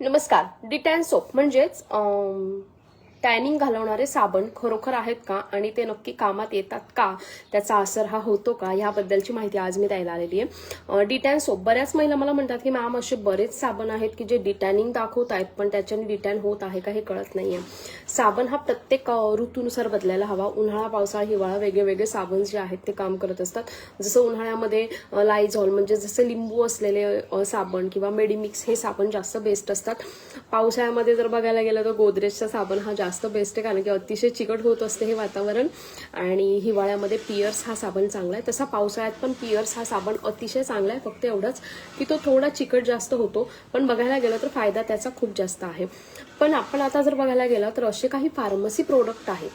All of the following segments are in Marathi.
नमस्कार डिटॅन सोप म्हणजेच टॅनिंग घालवणारे साबण खरोखर आहेत का? आणि ते नक्की कामात येतात का? त्याचा असर हा होतो का? याबद्दलची माहिती आज मी द्यायला आलेली आहे. Detan soap. बऱ्याच महिला मला म्हणतात की मॅम असे बरेच साबण आहेत की जे डिटॅनिंग दाखवत आहेत पण त्याच्याने डिटॅन होत आहे का हे कळत नाहीये. साबण हा प्रत्येक ऋतूनुसार बदलायला हवा. उन्हाळा पावसाळा हिवाळा वेगळे वेगळे साबण जे आहेत ते काम करत असतात. जसं उन्हाळ्यामध्ये लायझॉल म्हणजे जसे लिंबू असलेले साबण किंवा मेडिमिक्स हे साबण जास्त बेस्ट असतात. पावसाळ्यामध्ये जर बघायला गेलं तर गोदरेजचा साबण हा जास्त बेस्ट आहे कारण की अतिशय चिकट होत असते हे वातावरण. आणि हिवाळ्यामध्ये पियर्स हा साबण चांगला आहे. तसा पावसाळ्यात पण पियर्स हा साबण अतिशय चांगला आहे. फक्त एवढंच की तो थोडा चिकट जास्त होतो. पण बघायला गेलं तर फायदा त्याचा खूप जास्त आहे. पण आपण आता जर बघायला गेलं तर असे काही फार्मसी प्रोडक्ट आहेत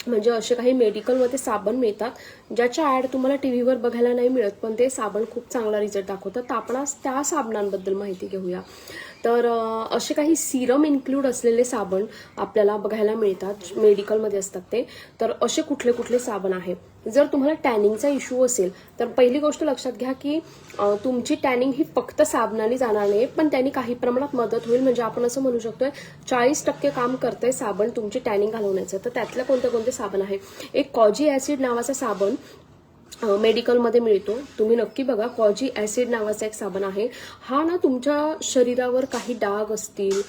म्हणजे असे काही मेडिकलमध्ये साबण मिळतात ज्याच्या ॲड तुम्हाला टी व्हीवर बघायला नाही मिळत पण ते साबण खूप चांगला रिझल्ट दाखवतात. तर आपण आज त्या साबणांबद्दल माहिती घेऊया. तर असे काही सिरम इन्क्लूड असलेले साबण आपल्याला बघायला मिळतात मेडिकलमध्ये असतात ते. तर असे कुठले कुठले साबण आहे? जर तुम्हाला टॅनिंगचा इश्यू असेल तर पहिली गोष्ट लक्षात घ्या की तुमची टॅनिंग ही फक्त साबणाने जाणार नाही पण त्यांनी काही प्रमाणात मदत होईल. म्हणजे आपण असं म्हणू शकतोय चाळीस टक्के काम करतंय साबण तुमची टॅनिंग घालवण्याचं. तर त्यातलं कोणते कोणते साबण आहे? एक कॉजी ऍसिड नावाचा साबण मेडिकलमध्ये मिळतो. तुम्ही नक्की बघा कॉजी ॲसिड नावाचा एक साबण आहे. हा ना तुमच्या शरीरावर काही डाग असतील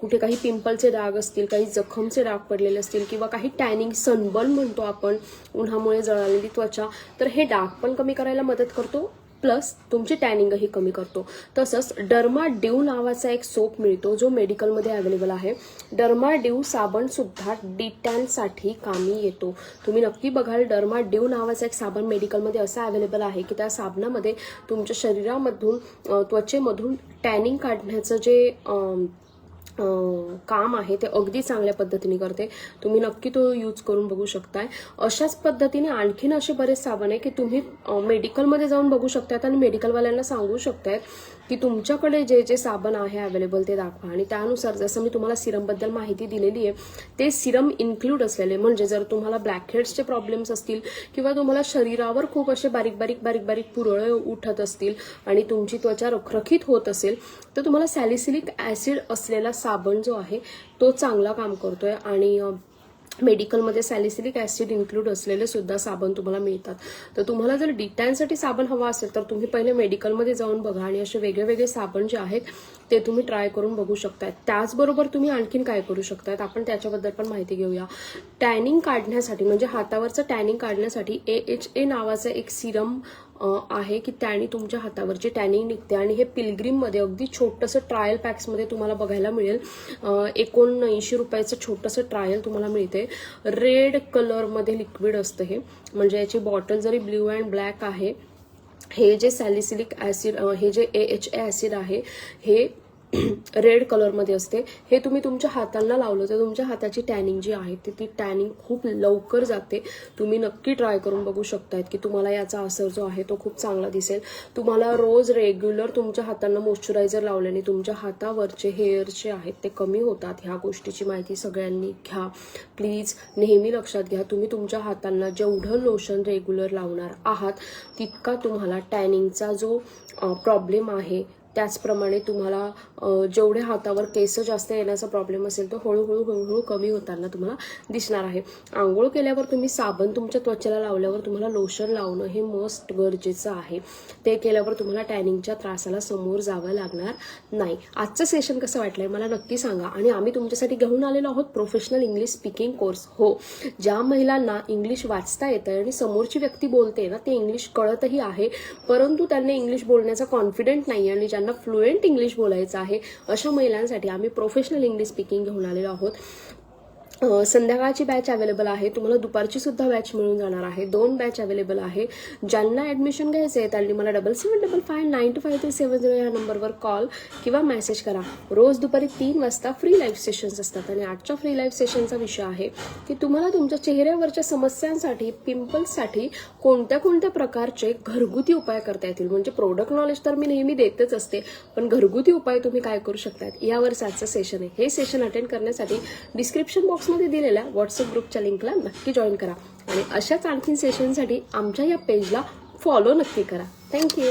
कुठे काही पिंपलचे डाग असतील काही जखमचे डाग पडलेले असतील किंवा काही टॅनिंग सनबर्न म्हणतो आपण उन्हामुळे जळालेली त्वचा तर हे डाग पण कमी करायला मदत करतो. प्लस तुमची टॅनिंगही कमी करतो. तसंच डर्मा ड्यू नावाचा एक सोप मिळतो जो मेडिकलमध्ये अवेलेबल आहे. डर्मा ड्यू साबणसुद्धा डिटॅनसाठी कामी येतो. तुम्ही नक्की बघाल डर्मा ड्यू नावाचा एक साबण मेडिकलमध्ये असा अवेलेबल आहे की त्या साबणामध्ये तुमच्या शरीरामधून त्वचेमधून टॅनिंग काढण्याचं जे काम आहे ते अगदी चांगल्या पद्धतीने करते. तुम्ही नक्की तो यूज करून बघू शकताय. अशाच पद्धतीने आणखीन असे बरेच साबण आहे की तुम्ही मेडिकलमध्ये जाऊन बघू शकतात आणि मेडिकलवाल्यांना सांगू शकतायत की तुमच्याकडे जे जे साबण आहे अवेलेबल ते दाखवा. आणि त्यानुसार जसं मी तुम्हाला सिरमबद्दल माहिती दिलेली आहे ते सिरम इन्क्लूड असलेले म्हणजे जर तुम्हाला ब्लॅक हेड्सचे प्रॉब्लेम्स असतील किंवा तुम्हाला शरीरावर खूप असे बारीक बारीक बारीक बारीक पुरळे उठत असतील आणि तुमची त्वचा रखरखीत होत असेल तर तुम्हाला सॅलिसिलिक ऍसिड असलेला साबण जो आहे तो चांगला काम करतोय आणि मेडिकलमध्ये सॅलिसिलिक ऍसिड इन्क्लूड असलेले सुद्धा साबण तुम्हाला मिळतात. तर तुम्हाला जर डिटॅनसाठी साबण हवा असेल तर तुम्ही पहिले मेडिकलमध्ये जाऊन बघा आणि असे वेगळे वेगळे साबण जे आहेत ते तुम्ही ट्राय करून बघू शकताय. त्याचबरोबर तुम्ही आणखीन काय करू शकतात आपण त्याच्याबद्दल पण माहिती घेऊया. टॅनिंग काढण्यासाठी म्हणजे हातावरचं टॅनिंग काढण्यासाठी ए एच ए नावाचं एक सिरम आहे की त्याने तुमच्या हातावरची टॅनिंग निघते आणि हे पिलग्रीममध्ये अगदी छोटंसं ट्रायल पॅक्समध्ये तुम्हाला बघायला मिळेल. एकोणऐंशी रुपयाचं छोटंसं ट्रायल तुम्हाला मिळते. रेड कलरमध्ये लिक्विड असतं हे. म्हणजे याची बॉटल जरी ब्ल्यू अँड ब्लॅक आहे हे जे सॅलिसिलिक ॲसिड हे जे ए एच ए ॲसिड आहे हे रेड कलरमध्ये असते. हे तुम्ही तुमच्या हातांना लावलं तर तुमच्या हाताची टॅनिंग जी आहे ती ती टॅनिंग खूप लवकर जाते. तुम्ही नक्की ट्राय करून बघू शकतायत की तुम्हाला याचा असर जो आहे तो खूप चांगला दिसेल. तुम्हाला रोज रेग्युलर तुमच्या हातांना मॉइश्चरायझर लावल्याने तुमच्या हातावरचे हेअर जे आहेत ते कमी होतात. ह्या गोष्टीची माहिती सगळ्यांनी घ्या. प्लीज नेहमी लक्षात घ्या. तुम्ही तुमच्या हातांना जेवढं लोशन रेग्युलर लावणार आहात तितका तुम्हाला टॅनिंगचा जो प्रॉब्लेम आहे त्याचप्रमाणे तुम्हाला जेवढे हातावर केस जास्त येण्याचा प्रॉब्लेम असेल तो हळूहळू हळूहळू कमी होताना तुम्हाला दिसणार आहे. आंघोळ केल्यावर तुम्ही साबण तुमच्या त्वचेला लावल्यावर तुम्हाला लोशन लावणं हे मस्ट गरजेचं आहे. ते केल्यावर तुम्हाला टॅनिंगच्या त्रासाला समोर जावं लागणार नाही. आजचं सेशन कसं वाटलंय मला नक्की सांगा. आणि आम्ही तुमच्यासाठी घेऊन आलेलो आहोत प्रोफेशनल इंग्लिश स्पीकिंग कोर्स हो ज्या महिलांना इंग्लिश वाचता येतं आणि समोरची व्यक्ती बोलते ना ते इंग्लिश कळतही आहे. परंतु त्यांना इंग्लिश बोलण्याचा कॉन्फिडंट नाही आणि ज्यांना फ्लुएंट इंग्लिश बोलायचं आहे अशा महिलांसाठी आम्ही प्रोफेशनल इंग्लिश स्पीकिंग घेऊन आलेलो आहोत. संध्याकाळची बॅच अवेलेबल आहे. तुम्हाला दुपारची सुद्धा बॅच मिळून जाणार आहे. दोन बॅच अवेलेबल आहे. ज्यांना ऍडमिशन घ्यायचं आहे त्यांनी मला double seven double five nine two five three seven zero या नंबरवर कॉल किंवा मेसेज करा. रोज दुपारी तीन वाजता फ्री लाईव्ह सेशन्स असतात. आणि आजच्या फ्री लाईव्ह सेशनचा विषय आहे की तुम्हाला तुमच्या चेहऱ्यावरच्या समस्यांसाठी पिंपल्ससाठी कोणत्या कोणत्या प्रकारचे घरगुती उपाय करता येतील? म्हणजे प्रोडक्ट नॉलेज तर मी नेहमी देतच असते पण घरगुती उपाय तुम्ही काय करू शकतात यावर आजचं सेशन आहे. हे सेशन अटेंड करण्यासाठी डिस्क्रिप्शन बॉक्स बॉक्समध्ये दिलेल्या व्हॉट्सअप ग्रुपच्या लिंकला नक्की जॉईन करा. आणि अशाच आणखीन सेशनसाठी आमच्या या पेजला फॉलो नक्की करा. थँक्यू